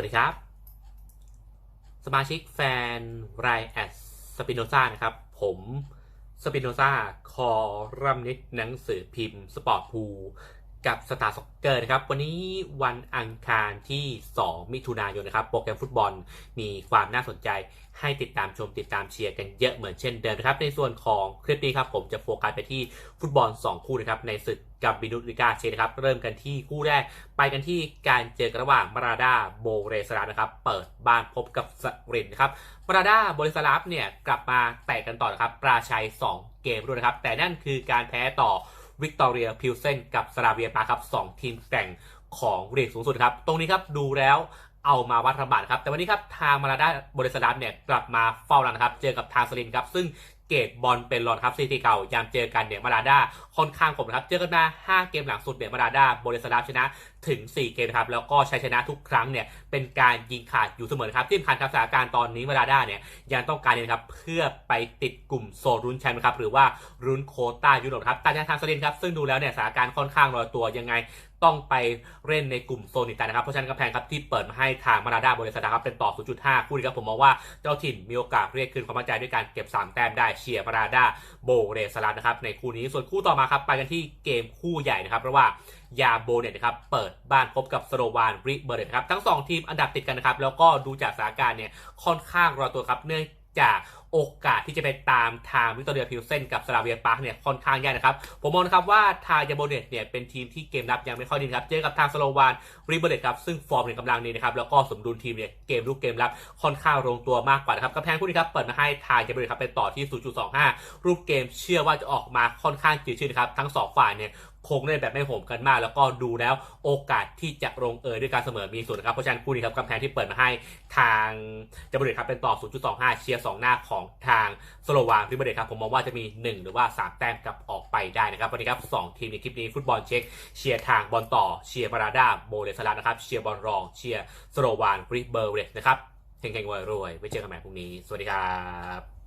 วัสดีครับ สมาชิกแฟนไรแอดสปิโนซ่านะครับ ผมสปิโนซ่าคอรัมนิดหนังสือพิมพ์ สปอร์ตพู กับสตาร์ซ็อกเกอร์นะครับ วันนี้วันอังคารที่ 2 มิถุนายนนะครับ โปรแกรมฟุตบอลมีความน่าสนใจให้ติดตามชมติดตามเชียร์กันเยอะเหมือนเช่นเดิมนะครับ ในส่วนของคลิปนี้ครับ ผมจะโฟกัสไปที่ฟุตบอล 2 คู่นะครับ ในศึกกับบินุลิกาเชนะครับ เริ่มกันที่คู่แรก ไปกันที่การเจอกันระหว่างมาราดาโบเรสลาฟนะครับ เปิดบ้านพบกับสรินนะครับมาราดาโบเรสลาฟเนี่ยกลับมาแตกกันต่อนะครับปราชัย 2 เกมด้วยนะครับ แต่นั่นคือการแพ้ต่อ วิกตอเรียพิลเซนกับสลาเวียปาครับสองทีมแข่งของเรียกสูงสุดครับ ตรงนี้ครับดูแล้วเอามาวัดระบาดครับ แต่วันนี้ครับทางมาราดาโบเรสลาฟเนี่ยกลับมาเฝ้าแล้วนะครับ เจอกับทางสลินครับ ซึ่ง เกตบอลเป็นรอนครับซีทีเก่ายามเจอกันเนี่ยมาราดาค่อนข้างคมนะครับ เจอกันมา 5 เกมหลังสุดเนี่ยมาราดาโบเรสลาฟชนะถึง 4 เกมครับ แล้วก็ชัยชนะทุกครั้งเนี่ยเป็นการยิงขาดอยู่เสมอครับที่สำคัญครับสถานการณ์ตอนนี้มาราดาเนี่ยยังต้องการเนี่ยนะครับเพื่อไปติดกลุ่มโซนรุนแชมป์ครับหรือว่ารุนโคต้ายุโรปครับแต่ทางสลินครับซึ่งดูแล้วเนี่ยสถานการณ์ค่อนข้างรอยตัวยังไง ต้องไปเล่นในกลุ่มโซนิตานะครับ เพราะฉะนั้นกำแพงครับที่เปิดมาให้ทางมาราดาบริษัทนะครับเป็นต่อ 0.5 คู่นี้ครับผมมองว่าเจ้าถิ่นมีโอกาสเรียกคืนความมั่นใจด้วยการเก็บ 3 แต้มได้เชียร์มาราดาโบเรสลาฟนะครับในคู่นี้ส่วนคู่ต่อมาครับไปกันที่เกมคู่ใหญ่นะครับเพราะว่ายาโบเนี่ยนะครับเปิดบ้านพบกับสโลวานริเบอร์เดนะครับทั้ง 2 ทีมอันดับติดกันนะครับแล้วก็ดูจากสถานการณ์เนี่ยค่อนข้างรอตัวครับเนื่องจาก โอกาสที่จะไปตามทางวิกตอเรียพิลเซนกับสลาเวียปาร์คเนี่ยค่อนข้างยากนะครับ ผมมองนะครับว่าทางยาโบเนตเนี่ยเป็นทีมที่เกมรับยังไม่ค่อยดีครับ เจอกับทางสโลวานริเบอร์เดครับซึ่งฟอร์มในกำลังดีนะครับ แล้วก็สมดุลทีมเนี่ยเกมลุกเกมรับค่อนข้างลงตัวมากกว่านะครับกำแพงคู่นี้ครับเปิดมาให้ทางยาโบเนตครับไปต่อที่ 0.25 รูปเกมเชื่อว่าจะออกมาค่อนข้างจืดชืดนครับทั้งสองฝ่ายเนี่ยคงเล่นแบบไม่โหมกันมาก แล้วก็ดูแล้วโอกาสที่จะลงเอยด้วยการเสมอมีสูงนะครับเพราะฉะนั้นคู่นี้ครับกำแพงที่เปิดมาให้ทางจับริตครับเป็นต่อ 0.25 เชียร์ 2 หน้าของทางสโลวานริบเดครับผมมองว่าจะมี 1 หรือว่า 3 แต้มกลับออกไปได้นะครับวันนี้ครับ2ทีมในคลิปนี้ฟุตบอลเช็คเชียร์ทางบอลต่อเชียร์มาราดาโบเลสลานะครับเชียร์บอลรองเชียร์สโลวานริเบอร์เรนะครับเฮงๆรวยรวยไว้เจอกันใหม่พรุ่งนี้ สวัสดีครับ